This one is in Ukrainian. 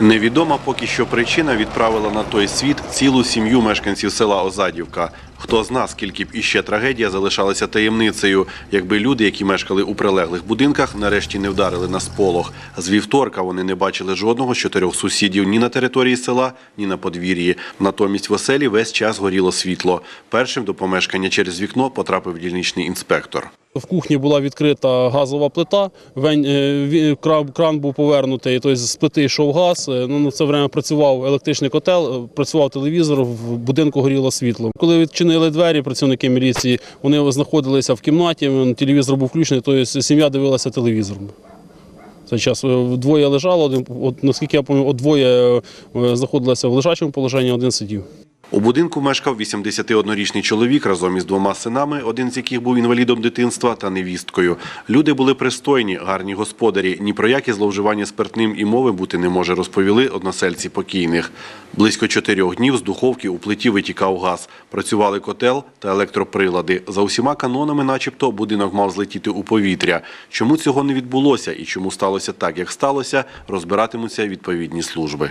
Невідома поки що причина відправила на той світ цілу сім'ю мешканців села Озадівка. Хто зна, скільки б іще трагедія залишалася таємницею, якби люди, які мешкали у прилеглих будинках, нарешті не вдарили на сполох. З вівторка вони не бачили жодного з чотирьох сусідів ні на території села, ні на подвір'ї. Натомість в оселі весь час горіло світло. Першим до помешкання через вікно потрапив дільничний інспектор. В кухні була відкрита газова плита, е, кран, бубув повернутий, тобто з плити йшов газ. е, Ну, на це время працював електричний котел, е, працював телевізор, в будинку горіло світло. Коли відчинили двері, працівники міліції, вони знаходилися в кімнаті, телевізор був включений, тобто сім'я дивилася телевізор. В Цей час двоє лежало, наскільки я пам'ятаю, двоє знаходилися в лежачому положенні, один сидів. У будинку мешкав 81-річний чоловік разом із двома синами, один з яких був інвалідом дитинства та невісткою. Люди були пристойні, гарні господарі. Ні про які зловживання спиртним і мови бути не може, розповіли односельці покійних. Близько чотирьох днів з духовки у плиті витікав газ. Працювали котел та електроприлади. За усіма канонами, начебто, будинок мав злетіти у повітря. Чому цього не відбулося і чому сталося так, як сталося, розбиратимуться відповідні служби.